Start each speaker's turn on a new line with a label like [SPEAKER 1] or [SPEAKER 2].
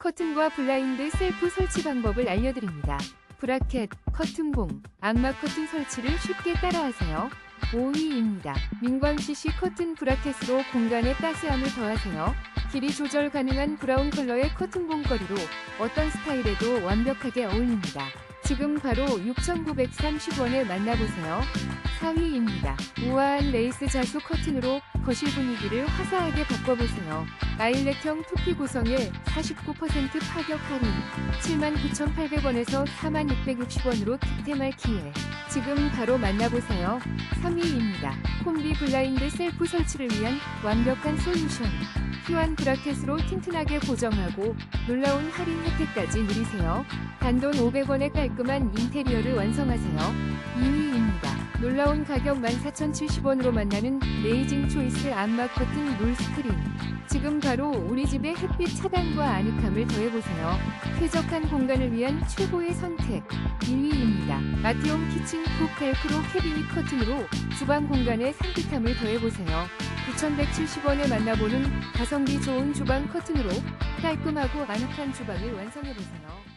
[SPEAKER 1] 커튼과 블라인드 셀프 설치 방법을 알려드립니다. 브라켓, 커튼봉, 암막 커튼 설치를 쉽게 따라하세요. 5위입니다. 민광 CC 커튼 브라켓으로 공간에 따스함을 더하세요. 길이 조절 가능한 브라운 컬러의 커튼봉 거리로 어떤 스타일에도 완벽하게 어울립니다. 지금 바로 6,930원에 만나보세요. 4위입니다. 우아한 레이스 자수 커튼으로 거실 분위기를 화사하게 바꿔보세요. 아일렛형 투피 구성에 49% 파격 할인 79,800원에서 4,660원으로 득템할 기회 지금 바로 만나보세요. 3위입니다. 콤비 블라인드 셀프 설치를 위한 완벽한 솔루션 휘한 브라켓으로 튼튼하게 고정하고 놀라운 할인 혜택까지 누리세요. 단돈 500원의 깔끔한 인테리어를 완성하세요. 2위입니다. 놀라운 가격 14,070원으로 만나는 레이징 초이스 암막 커튼 롤 스크린. 지금 바로 우리 집의 햇빛 차단과 아늑함을 더해보세요. 쾌적한 공간을 위한 최고의 선택. 1위입니다. 마티온 키친 쿡 벨크로 캐비닛 커튼으로 주방 공간에 산뜻함을 더해보세요. 9,170원에 만나보는 가성비 좋은 주방 커튼으로 깔끔하고 아늑한 주방을 완성해보세요.